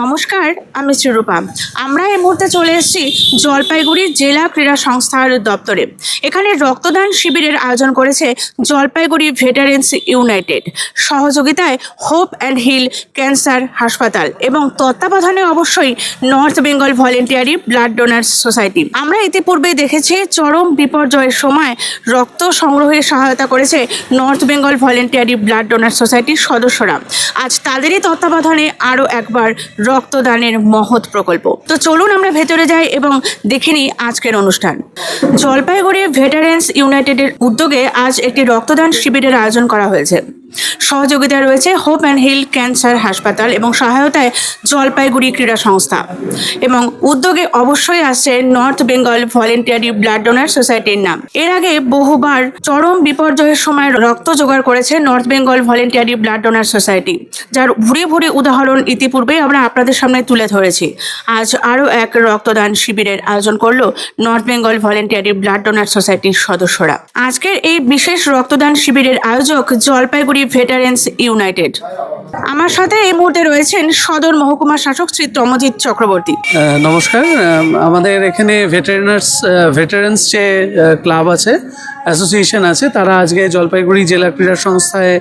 নমস্কার, আমি শ্রীরূপা আমরা এই মুহূর্তে চলে এসেছি জলপাইগুড়ি জেলা ক্রীড়া সংস্থার দপ্তরে। এখানে রক্তদান শিবিরের আয়োজন করেছে জলপাইগুড়ি ভেটারেন্স ইউনাইটেড সহযোগিতায় হোপ অ্যান্ড হিল ক্যান্সার হাসপাতাল এবং তত্ত্বাবধানে অবশ্যই North Bengal voluntary blood donors society আমরা ইতিপূর্বে দেখেছি চরম বিপর্যয়ের সময় রক্ত সংগ্রহে সহায়তা করেছে North Bengal voluntary blood donor সোসাইটির সদস্যরা। আজ তাদেরই তত্ত্বাবধানে আরও একবার রক্তদানের মহৎ প্রকল্প। তো চলুন আমরা ভেতরে যাই এবং দেখে নিই আজকের অনুষ্ঠান। জলপাইগুড়ি ভেটারেন্স ইউনাইটেডের উদ্যোগে আজ একটি রক্তদান শিবিরের আয়োজন করা হয়েছে। সহযোগিতায় রয়েছে হোপ অ্যান্ড হিল ক্যান্সার হাসপাতাল এবং সহায়তায় জলপাইগুড়ি ক্রীড়া সংস্থা। এবং উদ্যোগে অবশ্যই আসছে North Bengal voluntary blood donor সোসাইটির নাম। এর আগে বহুবার চরম বিপর্যয়ের সময় রক্ত জোগাড় করেছে North Bengal voluntary blood donor society যার ভুরি ভুরি উদাহরণ ইতিপূর্বেই আমরা আপনাদের সামনে তুলে ধরেছি। আজ আরও এক রক্তদান শিবিরের আয়োজন করল North Bengal voluntary blood donor সোসাইটির সদস্যরা। আজকের এই বিশেষ রক্তদান শিবিরের আয়োজক জলপাইগুড়ি ভেটারেন্স ইউনাইটেড আমার সাথে এই মুহূর্তে রয়েছেন সদর মহকুমা শাসক শ্রী তমজিৎ চক্রবর্তী। নমস্কার। আমাদের এখানে ভেটেরিনার্স ভেটারেন্স যে ক্লাব আছে, অ্যাসোসিয়েশন আছে, তারা আজকে জলপাইগুড়ি জেলা ক্রীড়া সংস্থায়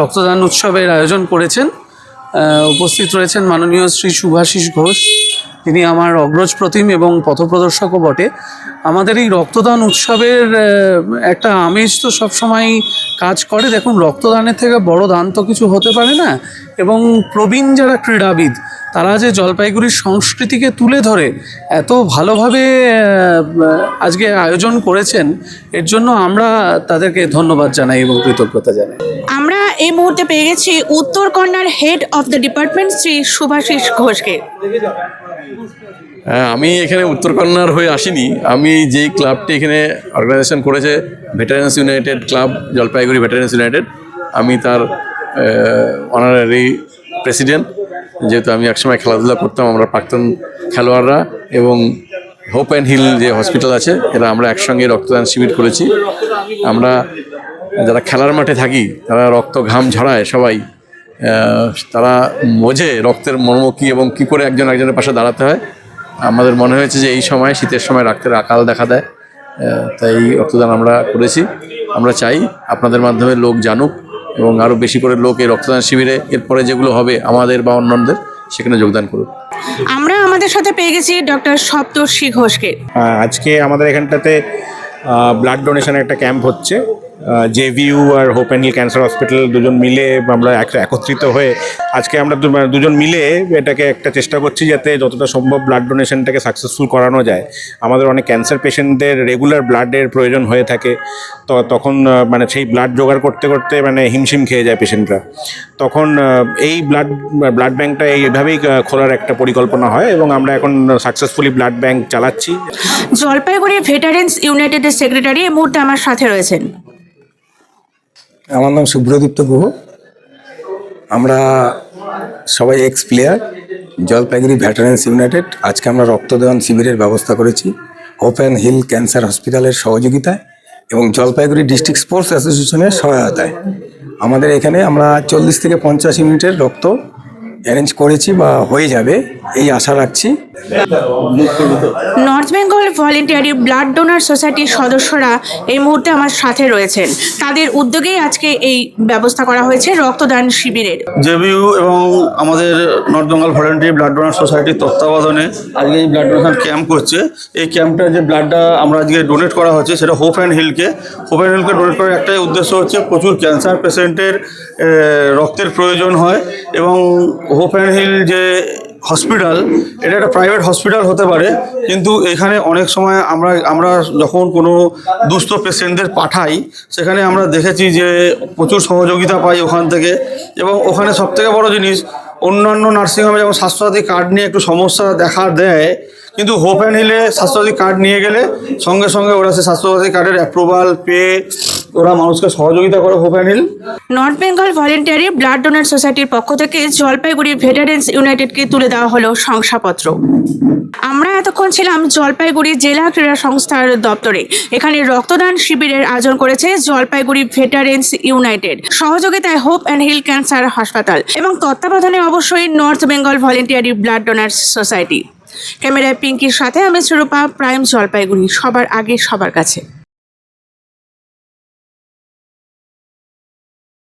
রক্তদান উৎসবের আয়োজন করেছেন। উপস্থিত রয়েছেন মাননীয় শ্রী সুভাষিস ঘোষ তিনি আমার অগ্রজ প্রতিম এবং পথপ্রদর্শকও বটে। আমাদের এই রক্তদান উৎসবের একটা আমেজ তো সবসময় কাজ করে। দেখুন রক্তদানের থেকে বড় দান তো কিছু হতে পারে না। এবং প্রবীণ যারা ক্রীড়াবিদ, তারা যে জলপাইগুড়ির সংস্কৃতিকে তুলে ধরে, এত ভালোভাবে আজকে আয়োজন করেছেন, এর জন্য আমরা তাদেরকে ধন্যবাদ জানাই এবং কৃতজ্ঞতা জানাই। আমরা এই মুহূর্তে পেয়ে গেছি উত্তর কন্যার head of the department Shri Subhasis ঘোষকে। আমি এখানে উত্তরকন্যার হয়ে আসিনি। আমি যেই ক্লাবটি এখানে অর্গানাইজেশন করেছে veterans united club Jalpaiguri veterans united আমি তার অনারারি প্রেসিডেন্ট যেহেতু আমি একসময় খেলাধুলা করতাম, আমরা প্রাক্তন খেলোয়াড়রা এবং হোপ অ্যান্ড হিল যে হসপিটাল আছে, এরা আমরা একসঙ্গে রক্তদান শিবির করেছি। আমরা যারা খেলার মাঠে থাকি, তারা রক্ত ঘাম ঝরায় সবাই। তারা বোঝে রক্তের মর্ম কী এবং কী করে একজন একজনের পাশে দাঁড়াতে হয়। আমাদের মনে হয়েছে যে এই সময় শীতের সময় রক্তের আকাল দেখা দেয়। তাই রক্তদান আমরা করেছি। আমরা চাই আপনাদের মাধ্যমে লোক জানুক এবং আরও বেশি করে লোক এই রক্তদান শিবিরে এরপরে যেগুলো হবে আমাদের বা অন্যদের সেখানে যোগদান করুক। আমরা আমাদের সাথে পেয়ে গেছি ডক্টর সপ্তর্ষি ঘোষকে। আজকে আমাদের এখানটাতে ব্লাড ডোনেশন একটা ক্যাম্প হচ্ছে। জেভিউ আর হোপ ক্যান্সার হসপিটাল দুজন মিলে আমরা একত্রিত হয়ে আজকে আমরা মানে দুজন মিলে এটাকে একটা চেষ্টা করছি যাতে যতটা সম্ভব ব্লাড ডোনেশনটাকে সাকসেসফুল করানো যায়। আমাদের অনেক ক্যান্সার পেশেন্টদের রেগুলার ব্লাডের প্রয়োজন হয়ে থাকে। তো তখন মানে সেই ব্লাড জোগাড় করতে করতে মানে হিমশিম খেয়ে যায় পেশেন্টরা তখন এই ব্লাড ব্লাড ব্যাঙ্কটা এইভাবেই খোলার একটা পরিকল্পনা হয় এবং আমরা এখন সাকসেসফুলি ব্লাড ব্যাঙ্ক চালাচ্ছি। জলপাইগুড়ি ভেটারেন্স ইউনাইটেডের সেক্রেটারি এই মুহূর্তে আমার সাথে রয়েছেন। আমার নাম সুব্রদীপ্ত গুহ। আমরা সবাই ex player Jalpaiguri veterans united আজকে আমরা রক্তদান শিবিরের ব্যবস্থা করেছি। ওপেন হিল ক্যান্সার হসপিটালের সহযোগিতায় এবং জলপাইগুড়ি ডিস্ট্রিক্ট স্পোর্টস অ্যাসোসিয়েশনের সহায়তায়। আমাদের এখানে আমরা চল্লিশ থেকে পঞ্চাশ ইউনিটের রক্ত অ্যারেঞ্জ করেছি বা হয়ে যাবে এই আশা রাখছি। North Bengal voluntary blood donor সোসাইটির সদস্যরা এই মুহূর্তে আমার সাথে রয়েছেন। তাদের উদ্যোগেই আজকে এই ব্যবস্থা করা হয়েছে রক্তদান শিবিরের। জেবিউ এবং আমাদের North Bengal voluntary blood donor সোসাইটির তত্ত্বাবধানে আজকে এই ব্লাড ডোনেশন ক্যাম্প করছে। এই ক্যাম্পটা যে ব্লাডটা আমরা আজকে ডোনেট করা হচ্ছে সেটা হোপ অ্যান্ড হিলকে হোপ অ্যান্ড হিলকে ডোনেট করার একটাই উদ্দেশ্য হচ্ছে প্রচুর ক্যান্সার পেশেন্টের রক্তের প্রয়োজন হয় এবং অ্যান্ড হিল যে হসপিটাল এটা একটা প্রাইভেট হসপিটাল হতে পারে, কিন্তু এখানে অনেক সময় আমরা আমরা যখন কোনো দুস্থ পেশেন্টদের পাঠাই, সেখানে আমরা দেখেছি যে প্রচুর সহযোগিতা পাই ওখান থেকে। এবং ওখানে সবথেকে বড় জিনিস, অন্যান্য নার্সিংহোমে যেমন স্বাস্থ্যসাথী কার্ড নিয়ে একটু সমস্যা দেখা দেয়, কিন্তু হোপ অ্যান্ড হিলে স্বাস্থ্যসাথী কার্ড নিয়ে গেলে সঙ্গে সঙ্গে ওরা সে স্বাস্থ্যসাথী কার্ডের অ্যাপ্রুভাল পেয়ে ওরা মানুষকে সহযোগিতা করে Hope and North Bengal voluntary blood donor সোসাইটির পক্ষ থেকে জলপাইগুড়ি ভেটারেন্স ইউনাইটেডকে তুলে দেওয়া হলো শংসাপত্র। আমরা এতক্ষণ ছিলাম জলপাইগুড়ি জেলা ক্রীড়া সংস্থার দপ্তরে। এখানে রক্তদান শিবিরের আয়োজন করেছে জলপাইগুড়ি ভেটারেন্স ইউনাইটেড সহযোগিতায় হোপ অ্যান্ড হিল ক্যান্সার হাসপাতাল এবং তত্ত্বাবধানে অবশ্যই North Bengal voluntary blood donor society ক্যামেরায় পিঙ্কির সাথে আমি সুরূপা, প্রাইম জলপাইগুড়ি, সবার আগে, সবার কাছে।